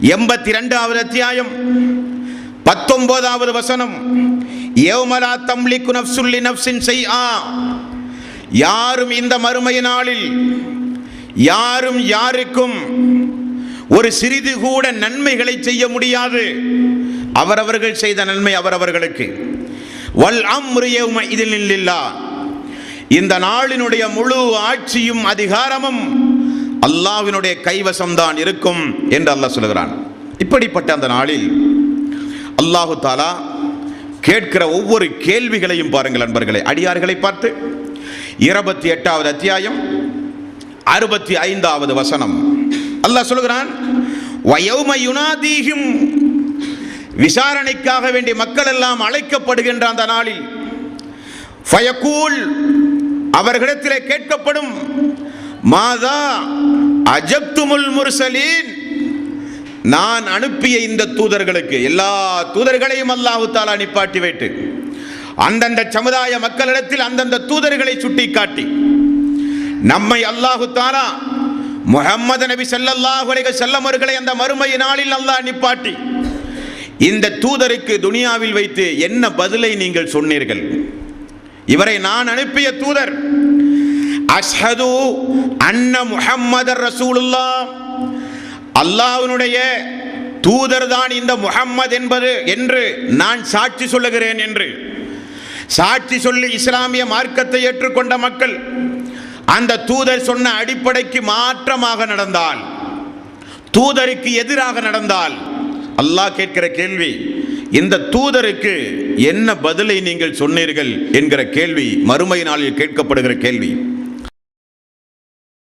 எண்பத்தி ரெண்டாவது அத்தியாயம் பத்தொன்பதாவது வசனம். யௌமலா தம்லிக்கு நப்சின் நஃப்சின் ஆ யாரும் இந்த மறுமை நாளில் யாரும் யாருக்கும் ஒரு சிறிது கூட நன்மைகளை செய்ய முடியாது. அவரவர்கள் செய்த நன்மை அவரவர்களுக்கு. வல் அம்ரு இதில் இல்லா இந்த நாளினுடைய முழு ஆட்சியும் அதிகாரமும் அல்லாஹ்வினுடைய கைவசம்தான் இருக்கும் என்று அல்லாஹ் சொல்கிறான் இப்படிப்பட்ட அந்த நாளில் அல்லாஹு தாலா கேட்கிற ஒவ்வொரு கேள்விகளையும் பாருங்கள் நண்பர்களை அடியார்களை பார்த்து இருபத்தி எட்டாவது அத்தியாயம் அறுபத்தி ஐந்தாவது வசனம். அல்லாஹ் சொல்கிறான் வயோம விசாரணைக்காக வேண்டிய மக்கள் எல்லாம் அழைக்கப்படுகின்ற அந்த நாளில் ஃபயக்கூல் அவர்களிடத்திலே கேட்கப்படும் மாதா அஜப்துமுல் முர்சலீன். நான் அனுப்பிய இந்த தூதர்களுக்கு எல்லா தூதர்களையும் அல்லாஹு தாலா நிப்பாட்டி வைத்து அந்தந்த சமுதாய மக்களிடத்தில் அந்தந்த தூதர்களை சுட்டிக்காட்டி நம்மை அல்லாஹு தாலா முஹம்மது நபி ஸல்லல்லாஹு அலைஹி வஸல்லம் அவர்களை அந்த மறுமை நாளில் அல்லாஹ் நிப்பாட்டி இந்த தூதருக்கு துனியாவில் வைத்து என்ன பதிலை நீங்கள் சொன்னீர்கள்? இவரை நான் அனுப்பிய தூதர் அஸ்ஹது அன்ன முஹம்மதர் ரசூலுல்லா அல்லாஹ்வினுடைய தூதர் தான் இந்த முஹம்மது என்பது என்று நான் சாட்சி சொல்லுகிறேன் என்று. சாட்சி சொல்லி இஸ்லாமிய மார்க்கத்தை ஏற்றுக்கொண்ட மக்கள் அந்த தூதர் சொன்ன அடிப்படைக்கு மாற்றமாக நடந்தால் தூதருக்கு எதிராக நடந்தால் அல்லாஹ் கேட்கிற கேள்வி இந்த தூதருக்கு என்ன பதிலை நீங்கள் சொன்னீர்கள் என்கிற கேள்வி மறுமை நாளில் கேட்கப்படுகிற கேள்வி.